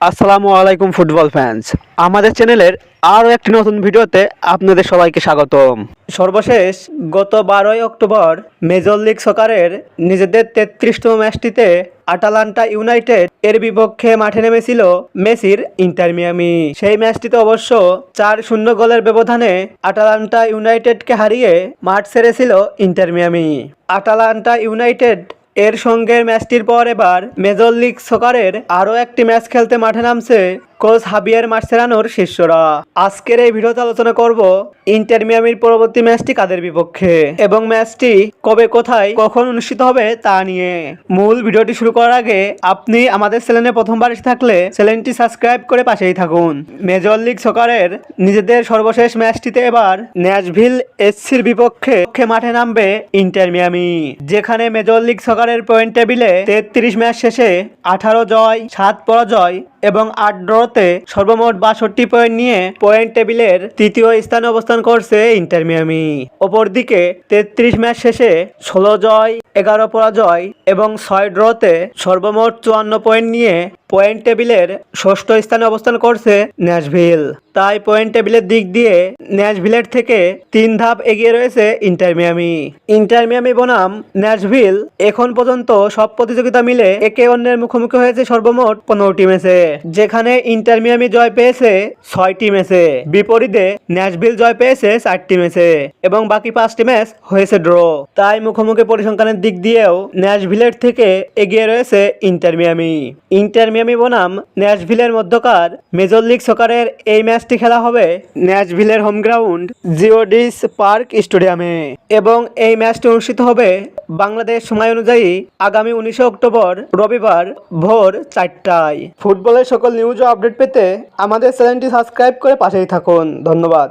আসসালামু আলাইকুম football fans আমাদের চ্যানেলের আরও একটি নতুন ভিডিওতে আপনাদের সবাইকে স্বাগতম। সর্বশেষ গত বারোই অক্টোবর মেজর লিগ সকারের নিজেদের তেত্রিশতম ম্যাচটিতে আটালান্টা ইউনাইটেড এর বিপক্ষে মাঠে নেমেছিল মেসির ইন্টার মিয়ামি। সেই ম্যাচটিতে অবশ্য চার শূন্য গোলের ব্যবধানে আটালান্টা ইউনাইটেডকে হারিয়ে মাঠ ছেড়েছিল ইন্টার মিয়ামি। আটালান্টা ইউনাইটেড এর সঙ্গে ম্যাচটির পর এবার মেজর লিগ সকারের আরও একটি ম্যাচ খেলতে মাঠে নামছে কোচ হাবিয়ার মার্সেরানোর শিষ্যরা। আজকের এই ভিডিওতে আলোচনা করব ইন্টার মিয়ামির পরবর্তী ম্যাচটি কাদের বিপক্ষে এবং ম্যাচটি কবে কোথায়, কখন অনুষ্ঠিত হবে তা নিয়ে। মূল ভিডিওটি শুরু করার আগে আপনি আমাদের চ্যানেলে প্রথমবার এসে থাকলে চ্যানেলটি সাবস্ক্রাইব করে পাশেই থাকুন। মেজর লিগ সকারের নিজেদের সর্বশেষ ম্যাচটিতে এবার ন্যাশভিল এসসির বিপক্ষে পক্ষে মাঠে নামবে ইন্টার মিয়ামি, যেখানে মেজর লিগ সকারের পয়েন্ট টেবিলে তেত্রিশ ম্যাচ শেষে আঠারো জয়, সাত পরাজয় এবং আট ড্রতে সর্বমোট বাষট্টি পয়েন্ট নিয়ে পয়েন্ট টেবিলের তৃতীয় স্থানে অবস্থান করছে ইন্টার মিয়ামি। অপরদিকে তেত্রিশ ম্যাচ শেষে ষোলো জয়, এগারো পরাজয় এবং ছয় ড্রতে সর্বমোট চুয়ান্ন পয়েন্ট নিয়ে পয়েন্ট টেবিলের ষষ্ঠ স্থানে অবস্থান করছে ন্যাশভিল। তাই পয়েন্ট টেবিলের দিক দিয়ে ন্যাশভিলের থেকে তিন ধাপ এগিয়ে রয়েছে ইন্টার মিয়ামি ইন্টার মিয়ামি বনাম ন্যাশভিল এখন পর্যন্ত সব প্রতিযোগিতা মিলে একে অন্যের মুখোমুখি হয়েছে সর্বমোট পনেরোটি ম্যাচে, যেখানে ইন্টার মিয়ামি জয় পেয়েছে ছয়টি ম্যাচে। বিপরীতে ন্যাশভিল জয় পেয়েছে চারটি ম্যাচে এবং বাকি পাঁচটি ম্যাচ হয়েছে ড্র তাই মুখোমুখি পরিসংখ্যানের দিক দিয়েও ন্যাশভিলের থেকে এগিয়ে রয়েছে ইন্টার মিয়ামি ইন্টার মিয়ামি বনাম ন্যাশভিলের মধ্যকার মেজর লিগ সকারের এই ম্যাচটি খেলা হবে ন্যাচভিলের হোম গ্রাউন্ড জিওডিস পার্ক স্টেডিয়ামে। এবং এই ম্যাচটি অনুষ্ঠিত হবে বাংলাদেশ সময় অনুযায়ী আগামী উনিশে অক্টোবর রবিবার ভোর চারটায়। ফুটবলের সকল নিউজ ও আপডেট পেতে আমাদের চ্যানেলটি সাবস্ক্রাইব করে পাশেই থাকুন। ধন্যবাদ।